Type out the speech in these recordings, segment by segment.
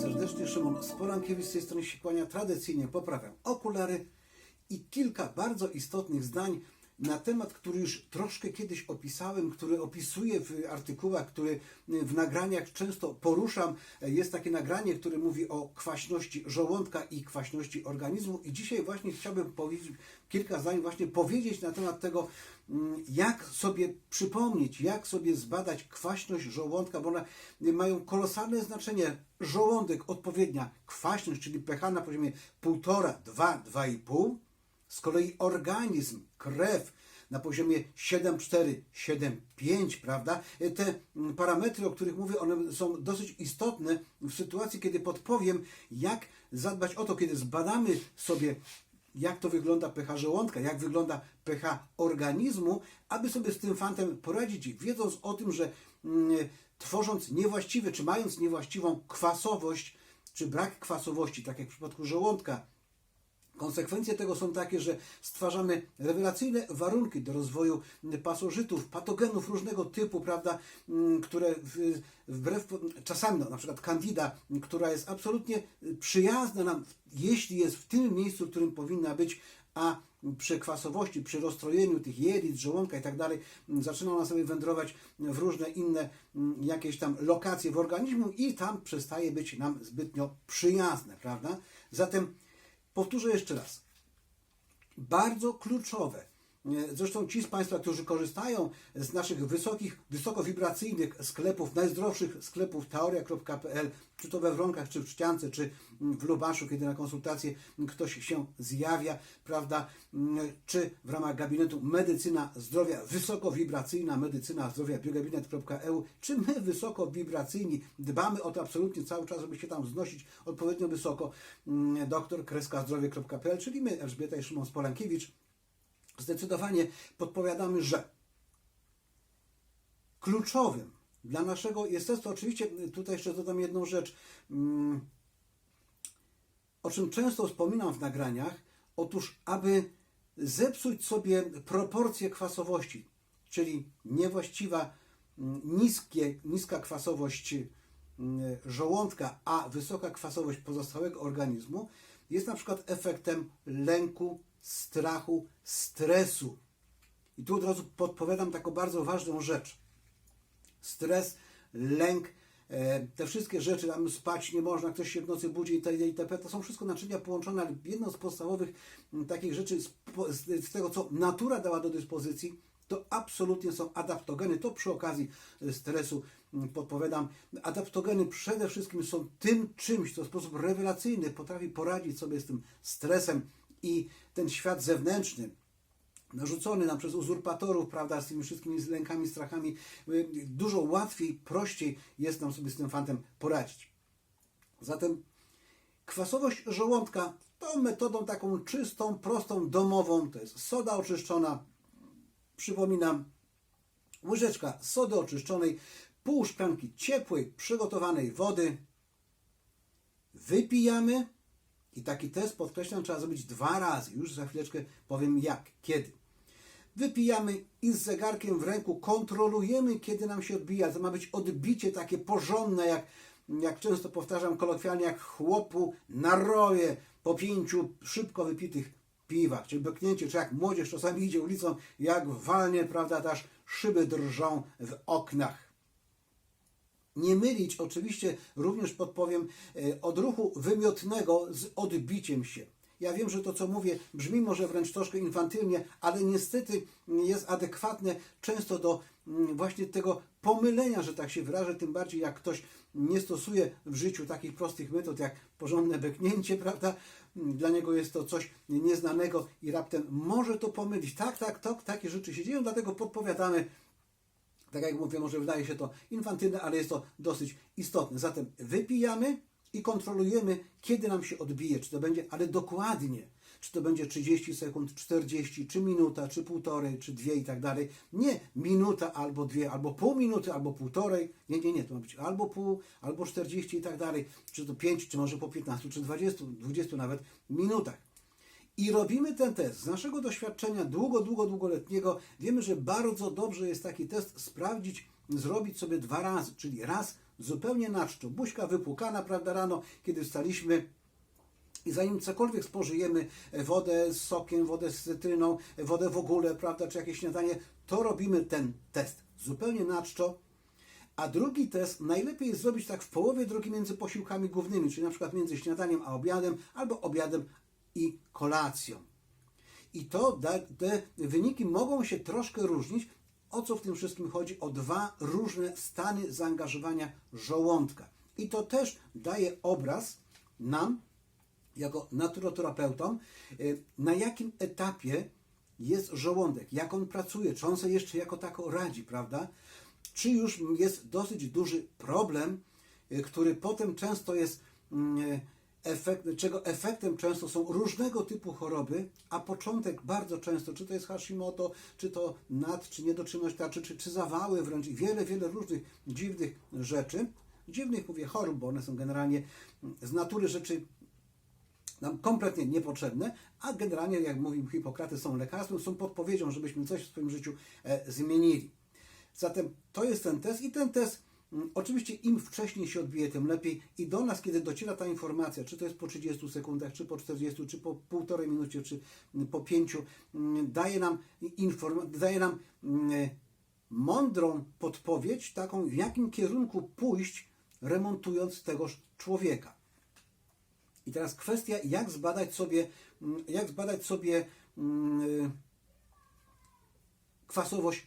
Serdecznie, Szymon Sporankiewicz z tej strony się kłania. Tradycyjnie poprawiam okulary i kilka bardzo istotnych zdań na temat, który już troszkę kiedyś opisałem, który opisuję w artykułach, który w nagraniach często poruszam. Jest takie nagranie, które mówi o kwaśności żołądka i kwaśności organizmu i dzisiaj właśnie chciałbym powiedzieć kilka zdań, właśnie powiedzieć na temat tego, mm, jak sobie przypomnieć, jak sobie zbadać kwaśność żołądka, bo one mają kolosalne znaczenie. Żołądek odpowiednia kwaśność, czyli pH na poziomie 1,5, 2, 2,5. Z kolei organizm, krew na poziomie 7,4, 7,5, prawda? Te mm, parametry, o których mówię, one są dosyć istotne w sytuacji, kiedy podpowiem, jak zadbać o to, kiedy zbadamy sobie jak to wygląda pH żołądka, jak wygląda pH organizmu, aby sobie z tym fantem poradzić, wiedząc o tym, że mm, tworząc niewłaściwe, czy mając niewłaściwą kwasowość, czy brak kwasowości, tak jak w przypadku żołądka, Konsekwencje tego są takie, że stwarzamy rewelacyjne warunki do rozwoju pasożytów, patogenów różnego typu, prawda, mm, które wbrew czasami, no, na przykład candida, która jest absolutnie przyjazna nam, jeśli jest w tym miejscu, w którym powinna być, a przy kwasowości, przy rozstrojeniu tych jelit, żołądka i tak dalej, mm, zaczyna ona sobie wędrować w różne inne mm, jakieś tam lokacje w organizmu i tam przestaje być nam zbytnio przyjazne, prawda? Zatem Powtórzę jeszcze raz. Bardzo kluczowe. Zresztą ci z Państwa, którzy korzystają z naszych wysokich, wysokowibracyjnych sklepów, najzdrowszych sklepów teoria.pl, czy to we Wronkach, czy w Czciance, czy w Lubaszu, kiedy na konsultację ktoś się zjawia, prawda, czy w ramach gabinetu Medycyna Zdrowia, wysokowibracyjna medycyna zdrowia, biogabinet.eu, czy my wysokowibracyjni dbamy o to absolutnie cały czas, żeby się tam wznosić odpowiednio wysoko, Mm, doktor kreskazdrowie.pl, czyli my, Elżbieta i Szymon Spolankiewicz, zdecydowanie podpowiadamy, że kluczowym dla naszego jestestwa, oczywiście tutaj jeszcze dodam jedną rzecz, mm, o czym często wspominam w nagraniach, otóż aby zepsuć sobie proporcje kwasowości, czyli niewłaściwa, mm, niskie, niska kwasowość mm, żołądka, a wysoka kwasowość pozostałego organizmu, jest na przykład efektem lęku, strachu, stresu. I tu od razu podpowiadam taką bardzo ważną rzecz. Stres, lęk, e, te wszystkie rzeczy, tam spać nie można, ktoś się w nocy budzi itd., itp., to są wszystko naczynia połączone, ale jedną z podstawowych m, takich rzeczy z, tego, co natura dała do dyspozycji, to absolutnie są adaptogeny. To przy okazji e, stresu m, podpowiadam. Adaptogeny przede wszystkim są tym czymś, co w sposób rewelacyjny potrafi poradzić sobie z tym stresem i ten świat zewnętrzny, narzucony nam przez uzurpatorów, prawda, z tymi wszystkimi lękami, strachami, y, dużo łatwiej, prościej jest nam sobie z tym fantem poradzić. Zatem kwasowość żołądka to metodą taką czystą, prostą, domową, to jest soda oczyszczona, przypominam, łyżeczka sody oczyszczonej, pół szklanki ciepłej, przygotowanej wody, wypijamy i taki test, podkreślam, trzeba zrobić dwa razy. Już za chwileczkę powiem jak, kiedy. Wypijamy i z zegarkiem w ręku kontrolujemy, kiedy nam się odbija. To ma być odbicie takie porządne, jak, jak często powtarzam kolokwialnie, jak chłopu na roje po pięciu szybko wypitych piwach, czy beknięcie, czy jak młodzież czasami idzie ulicą, jak walnie, prawda, aż szyby drżą w oknach. Nie mylić, oczywiście również podpowiem, e, odruchu wymiotnego z odbiciem się. Ja wiem, że to, co mówię, brzmi może wręcz troszkę infantylnie, ale niestety jest adekwatne często do mm, właśnie tego pomylenia, że tak się wyrażę, tym bardziej jak ktoś nie stosuje w życiu takich prostych metod jak porządne beknięcie, prawda? Dla niego jest to coś nieznanego i raptem może to pomylić. Tak, tak, tak, takie rzeczy się dzieją, dlatego podpowiadamy, tak jak mówię, może wydaje się to infantylne, ale jest to dosyć istotne. Zatem wypijamy i kontrolujemy, kiedy nam się odbije, czy to będzie, ale dokładnie, czy to będzie 30 sekund, 40, czy minuta, czy półtorej, czy dwie i tak dalej. Nie minuta albo dwie, albo pół minuty, albo półtorej. Nie, nie, nie, to ma być albo pół, albo 40 i tak dalej. Czy to 5, czy może po 15, czy 20, 20 nawet minutach. I robimy ten test. Z naszego doświadczenia długo, długo, długoletniego wiemy, że bardzo dobrze jest taki test sprawdzić, zrobić sobie dwa razy, czyli raz zupełnie na czczo. Buźka wypłukana, prawda, rano, kiedy wstaliśmy, i zanim cokolwiek spożyjemy, wodę z sokiem, wodę z cytryną, wodę w ogóle, prawda, czy jakieś śniadanie, to robimy ten test zupełnie na czczo. A drugi test najlepiej jest zrobić tak w połowie drogi między posiłkami głównymi, czyli na przykład między śniadaniem a obiadem, albo obiadem i kolacją. I to te wyniki mogą się troszkę różnić. O co w tym wszystkim chodzi? O dwa różne stany zaangażowania żołądka. I to też daje obraz nam, jako naturoterapeutom, y, na jakim etapie jest żołądek, jak on pracuje, czy on sobie jeszcze jako tako radzi, prawda? Czy już jest dosyć duży problem, y, który potem często jest mm, efekt, czego efektem często są różnego typu choroby, a początek bardzo często, czy to jest Hashimoto, czy to nad, czy niedoczynność tarczy, czy, czy zawały wręcz i wiele, wiele różnych dziwnych rzeczy. Dziwnych mówię chorób, bo one są generalnie z natury rzeczy nam kompletnie niepotrzebne, a generalnie, jak mówił Hipokrates, są lekarstwem, są podpowiedzią, żebyśmy coś w swoim życiu e, zmienili. Zatem to jest ten test i ten test, oczywiście im wcześniej się odbije, tym lepiej i do nas, kiedy dociera ta informacja, czy to jest po 30 sekundach, czy po 40, czy po półtorej minucie, czy mm, po pięciu, mm, daje nam, inform- daje nam mm, mądrą podpowiedź, taką w jakim kierunku pójść, remontując tegoż człowieka. I teraz kwestia, jak zbadać sobie, mm, jak zbadać sobie mm, kwasowość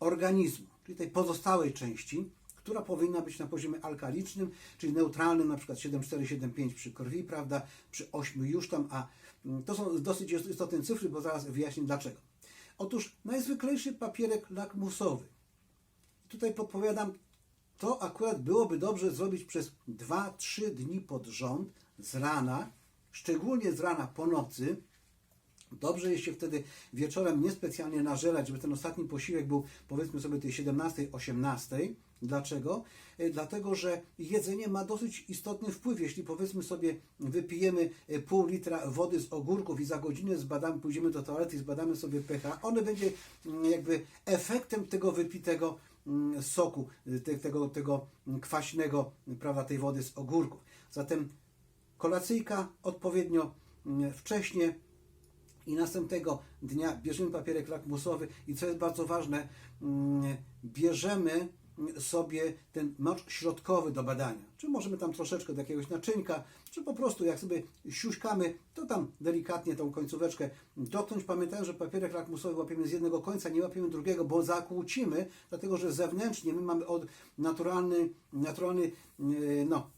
organizmu, czyli tej pozostałej części, która powinna być na poziomie alkalicznym, czyli neutralnym, na przykład 7,4-7,5 przy krwi, prawda, przy 8 już tam, a mm, to są dosyć istotne cyfry, bo zaraz wyjaśnię dlaczego. Otóż najzwyklejszy papierek lakmusowy. Tutaj podpowiadam, to akurat byłoby dobrze zrobić przez 2-3 dni pod rząd, z rana, szczególnie z rana po nocy. Dobrze jest się wtedy wieczorem niespecjalnie nażerać, żeby ten ostatni posiłek był powiedzmy sobie tej 17-18. Dlaczego? E, Dlatego, że jedzenie ma dosyć istotny wpływ. Jeśli powiedzmy sobie wypijemy e, pół litra wody z ogórków i za godzinę zbadamy, pójdziemy do toalety i zbadamy sobie pH, one będzie mm, jakby efektem tego wypitego mm, soku, e, te- tego, tego kwaśnego, prawda, tej wody z ogórków. Zatem kolacyjka odpowiednio mm, wcześnie i następnego dnia bierzemy papierek lakmusowy i co jest bardzo ważne, bierzemy sobie ten macz środkowy do badania. Czy możemy tam troszeczkę do jakiegoś naczynka, czy po prostu jak sobie siuśkamy, to tam delikatnie tą końcóweczkę dotknąć. Pamiętajmy, że papierek lakmusowy łapiemy z jednego końca, nie łapiemy drugiego, bo zakłócimy, dlatego że zewnętrznie my mamy od naturalny, naturalny yy, no,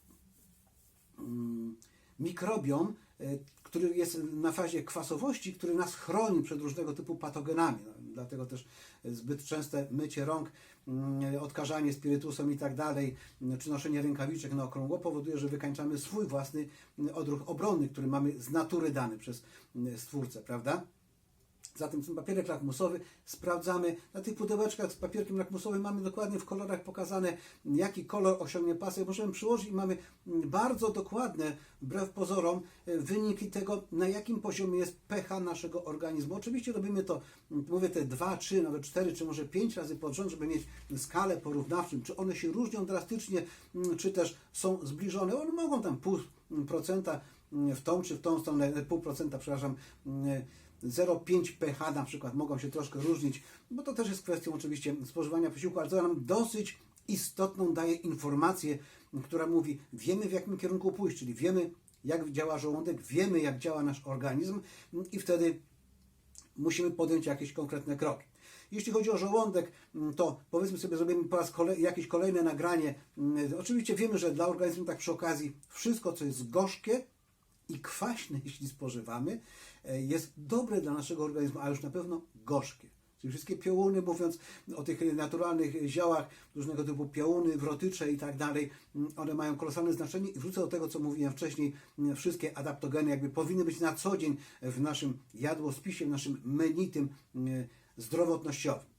mm, mikrobiom, e, który jest na fazie kwasowości, który nas chroni przed różnego typu patogenami. No, Dlatego też zbyt częste mycie rąk, mm, odkażanie spirytusem i tak dalej, czy noszenie rękawiczek na okrągło powoduje, że wykańczamy swój własny odruch obronny, który mamy z natury dany przez mm, Stwórcę, prawda? Zatem ten papierek lakmusowy sprawdzamy. Na tych pudełeczkach z papierkiem lakmusowym mamy dokładnie w kolorach pokazane, jaki kolor osiągnie pasek. Możemy przyłożyć i mamy bardzo dokładne, wbrew pozorom, e, wyniki tego, na jakim poziomie jest pH naszego organizmu. Oczywiście robimy to, m, mówię, te 2, 3, nawet 4, czy może 5 razy pod rząd, żeby mieć skalę porównawczą. Czy one się różnią drastycznie, m, czy też są zbliżone. One mogą tam pół procenta w tą czy w tą stronę, pół procenta, przepraszam, 0,5 pH na przykład mogą się troszkę różnić, bo to też jest kwestią oczywiście spożywania posiłku, ale to nam dosyć istotną daje informację, która mówi, wiemy w jakim kierunku pójść, czyli wiemy jak działa żołądek, wiemy jak działa nasz organizm i wtedy musimy podjąć jakieś konkretne kroki. Jeśli chodzi o żołądek, to powiedzmy sobie, zrobimy po raz kolej, jakieś kolejne nagranie. Oczywiście wiemy, że dla organizmu tak przy okazji wszystko, co jest gorzkie, i kwaśne, jeśli spożywamy, e, jest dobre dla naszego organizmu, a już na pewno gorzkie. Czyli wszystkie piołuny, mówiąc o tych naturalnych ziołach, różnego typu piołuny, wrotycze i tak dalej, mm, one mają kolosalne znaczenie i wrócę do tego, co mówiłem wcześniej, mm, wszystkie adaptogeny jakby powinny być na co dzień w naszym jadłospisie, w naszym menu tym mm, zdrowotnościowym.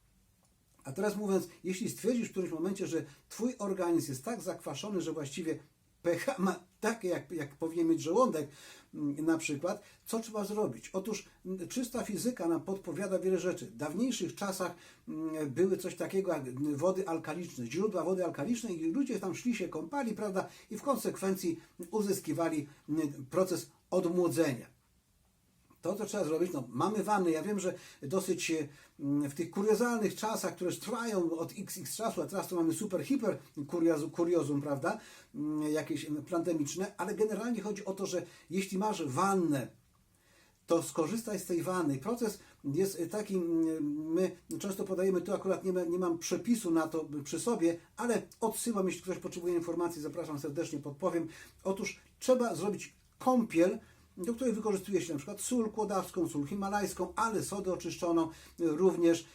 A teraz mówiąc, jeśli stwierdzisz w którymś momencie, że Twój organizm jest tak zakwaszony, że właściwie pH ma takie, jak, jak powinien mieć żołądek mm, na przykład, co trzeba zrobić? Otóż mm, czysta fizyka nam podpowiada wiele rzeczy. W dawniejszych czasach mm, były coś takiego jak wody alkaliczne, źródła wody alkalicznej i ludzie tam szli się kąpali, prawda, i w konsekwencji uzyskiwali proces odmłodzenia. To, co trzeba zrobić, no mamy wanny. Ja wiem, że dosyć e, mm, w tych kuriozalnych czasach, które trwają od xx czasu, a teraz to mamy super, hiper kuriozum, kuriozum prawda, Mm, jakieś pandemiczne, ale generalnie chodzi o to, że jeśli masz wannę, to skorzystaj z tej wanny. Proces jest taki, mm, my często podajemy, tu akurat nie, ma, nie mam przepisu na to przy sobie, ale odsyłam, jeśli ktoś potrzebuje informacji, zapraszam serdecznie, podpowiem. Otóż trzeba zrobić kąpiel, do której wykorzystuje się na przykład sól kłodawską, sól himalajską, ale sodę oczyszczoną również.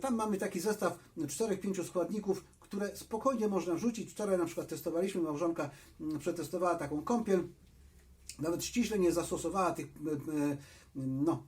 Tam mamy taki zestaw 4-5 składników, które spokojnie można wrzucić. Wczoraj na przykład testowaliśmy, małżonka przetestowała taką kąpiel, nawet ściśle nie zastosowała tych e, e, no,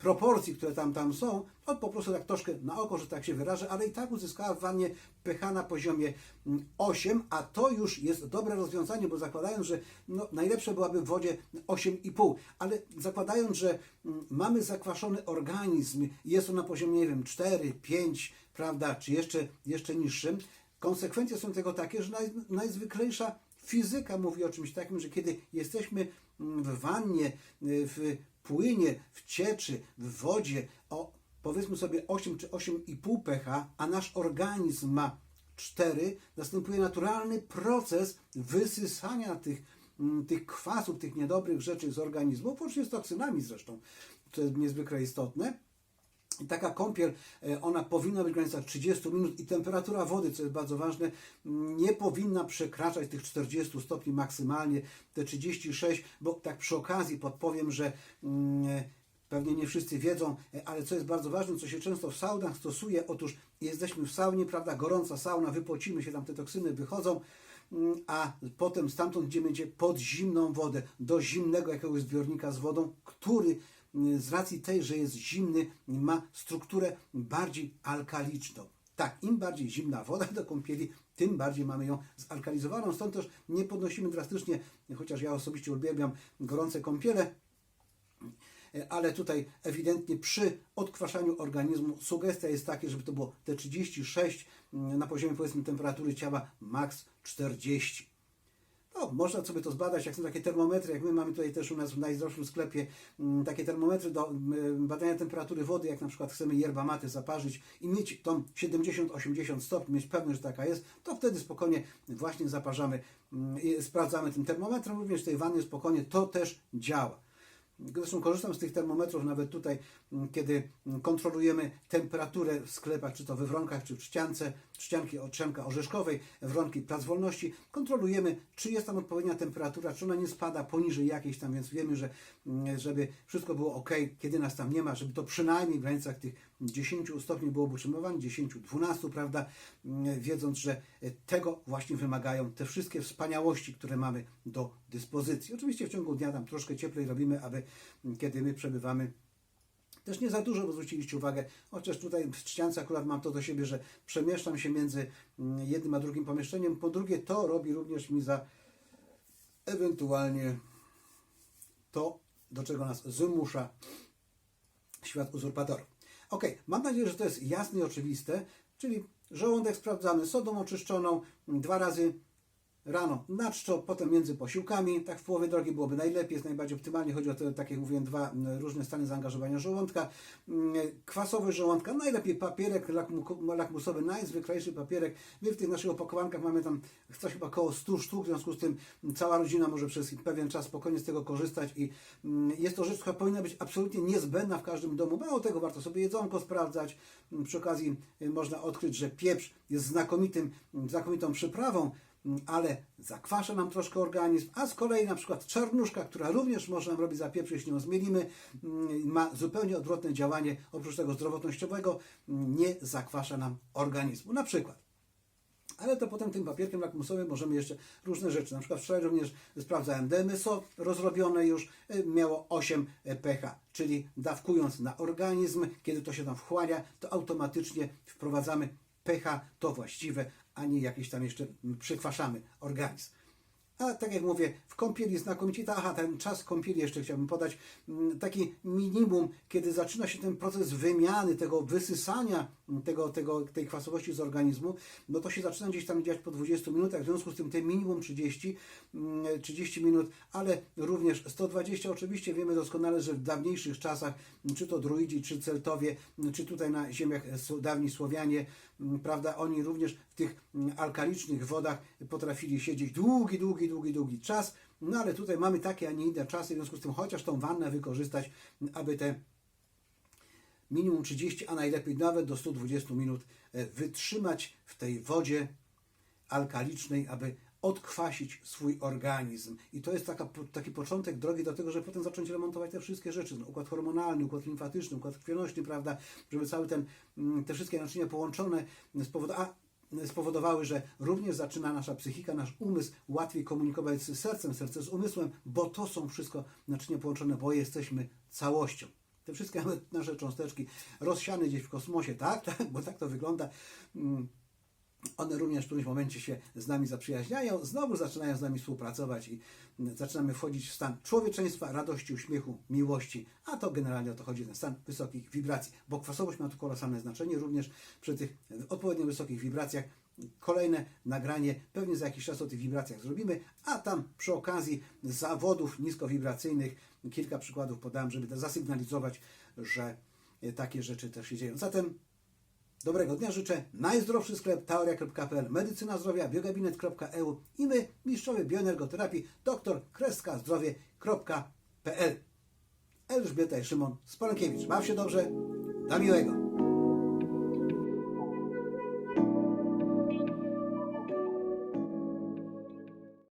proporcji, które tam, tam są, to po prostu tak troszkę na oko, że tak się wyrażę, ale i tak uzyskała w wannie pH na poziomie mm, 8, a to już jest dobre rozwiązanie, bo zakładając, że no, najlepsze byłaby w wodzie 8,5, ale zakładając, że mm, mamy zakwaszony organizm, jest on na poziomie, nie wiem, 4, 5, prawda, czy jeszcze, jeszcze niższym, konsekwencje są tego takie, że naj, najzwyklejsza fizyka mówi o czymś takim, że kiedy jesteśmy mm, w wannie, y, w płynie, w cieczy, w wodzie o powiedzmy sobie 8 czy 8,5 pH, a nasz organizm ma 4, następuje naturalny proces wysysania tych, mm, tych kwasów, tych niedobrych rzeczy z organizmu, łącznie z toksynami zresztą, to jest niezwykle istotne. I taka kąpiel, e, ona powinna być w granicach 30 minut i temperatura wody, co jest bardzo ważne, nie powinna przekraczać tych 40 stopni maksymalnie, te 36, bo tak przy okazji podpowiem, że mm, pewnie nie wszyscy wiedzą, e, ale co jest bardzo ważne, co się często w saunach stosuje, otóż jesteśmy w saunie, prawda, gorąca sauna, wypocimy się, tam te toksyny wychodzą, mm, a potem stamtąd gdzie będzie pod zimną wodę, do zimnego jakiegoś zbiornika z wodą, który z racji tej, że jest zimny, ma strukturę bardziej alkaliczną. Tak, im bardziej zimna woda do kąpieli, tym bardziej mamy ją zalkalizowaną. Stąd też nie podnosimy drastycznie, chociaż ja osobiście uwielbiam gorące kąpiele, ale tutaj ewidentnie przy odkwaszaniu organizmu sugestia jest taka, żeby to było te 36 na poziomie powiedzmy temperatury ciała maks 40. No, można sobie to zbadać, jak są takie termometry, jak my mamy tutaj też u nas w najzdrowszym sklepie mm, takie termometry do mm, badania temperatury wody, jak na przykład chcemy yerba mate zaparzyć i mieć tą 70-80 stopni, mieć pewność, że taka jest, to wtedy spokojnie właśnie zaparzamy mm, i sprawdzamy tym termometrem, również tej wannie spokojnie, to też działa. Zresztą korzystam z tych termometrów nawet tutaj, kiedy kontrolujemy temperaturę w sklepach, czy to we Wronkach, czy w Trzciance, Trzcianki od Trzemka Orzeszkowej, Wronki Plac Wolności. Kontrolujemy, czy jest tam odpowiednia temperatura, czy ona nie spada poniżej jakiejś tam, więc wiemy, że mm, żeby wszystko było ok, kiedy nas tam nie ma, żeby to przynajmniej w granicach tych 10 stopni było utrzymywane, 10-12, prawda, wiedząc, że tego właśnie wymagają te wszystkie wspaniałości, które mamy do dyspozycji. Oczywiście w ciągu dnia tam troszkę cieplej robimy, aby kiedy my przebywamy też nie za dużo, bo zwróciliście uwagę, chociaż tutaj w Trzciance akurat mam to do siebie, że przemieszczam się między jednym a drugim pomieszczeniem. Po drugie, to robi również mi za ewentualnie to, do czego nas zmusza świat uzurpatorów. Ok, mam nadzieję, że to jest jasne i oczywiste, czyli żołądek sprawdzamy sodą oczyszczoną dwa razy rano na czczo, potem między posiłkami, tak w połowie drogi byłoby najlepiej, jest najbardziej optymalnie, chodzi o te, tak jak mówiłem, dwa różne stany zaangażowania żołądka, kwasowy żołądka, najlepiej papierek lakmusowy, najzwyklejszy papierek, my w tych naszych opakowankach mamy tam coś chyba około 100 sztuk, w związku z tym cała rodzina może przez pewien czas spokojnie z tego korzystać i jest to rzecz, która powinna być absolutnie niezbędna w każdym domu, mało tego, warto sobie jedzonko sprawdzać, przy okazji można odkryć, że pieprz jest znakomitym, znakomitą przyprawą, ale zakwasza nam troszkę organizm, a z kolei na przykład czarnuszka, która również można robić za pieprz, jeśli ją zmienimy, ma zupełnie odwrotne działanie, oprócz tego zdrowotnościowego, nie zakwasza nam organizmu. Na przykład. Ale to potem tym papierkiem lakmusowym możemy jeszcze różne rzeczy. Na przykład wczoraj również sprawdzałem DMSO rozrobione już, miało 8 pH, czyli dawkując na organizm, kiedy to się tam wchłania, to automatycznie wprowadzamy pH to właściwe, a nie jakieś tam jeszcze przykwaszamy organizm. A tak jak mówię, w kąpieli znakomita, aha, ten czas kąpieli jeszcze chciałbym podać, mm, taki minimum, kiedy zaczyna się ten proces wymiany, tego wysysania tego, tego, tej kwasowości z organizmu, no to się zaczyna gdzieś tam dziać po 20 minutach, w związku z tym te minimum 30, mm, 30 minut, ale również 120 oczywiście wiemy doskonale, że w dawniejszych czasach, czy to druidzi, czy Celtowie, czy tutaj na ziemiach s- dawni Słowianie, mm, prawda, oni również w tych mm, alkalicznych wodach potrafili siedzieć długi, długi, długi, długi czas, no ale tutaj mamy takie, a nie inne czasy, w związku z tym chociaż tą wannę wykorzystać, aby te minimum 30, a najlepiej nawet do 120 minut e, wytrzymać w tej wodzie alkalicznej, aby odkwasić swój organizm. I to jest taka, taki początek drogi do tego, żeby potem zacząć remontować te wszystkie rzeczy. No, układ hormonalny, układ limfatyczny, układ krwionośny, prawda, żeby cały ten, mm, te wszystkie naczynia połączone spowodowały, że również zaczyna nasza psychika, nasz umysł łatwiej komunikować z sercem, serce z umysłem, bo to są wszystko naczynia połączone, bo jesteśmy całością. Te wszystkie nasze cząsteczki rozsiane gdzieś w kosmosie, tak? tak? Bo tak to wygląda. Mm, one również w którymś momencie się z nami zaprzyjaźniają, znowu zaczynają z nami współpracować i mm, zaczynamy wchodzić w stan człowieczeństwa, radości, uśmiechu, miłości, a to generalnie o to chodzi, ten stan wysokich wibracji, bo kwasowość ma tu kolosalne znaczenie również przy tych odpowiednio wysokich wibracjach. Kolejne nagranie pewnie za jakiś czas o tych wibracjach zrobimy, a tam przy okazji zawodów niskowibracyjnych kilka przykładów podam, żeby zasygnalizować, że e, takie rzeczy też się dzieją. Zatem Dobrego dnia życzę. Najzdrowszy sklep teoria.pl, medycyna zdrowia, biogabinet.eu i my, mistrzowie bioenergoterapii, doktor Kreska zdrowie.pl. Elżbieta i Szymon Spolenkiewicz. Baw się dobrze. Do miłego.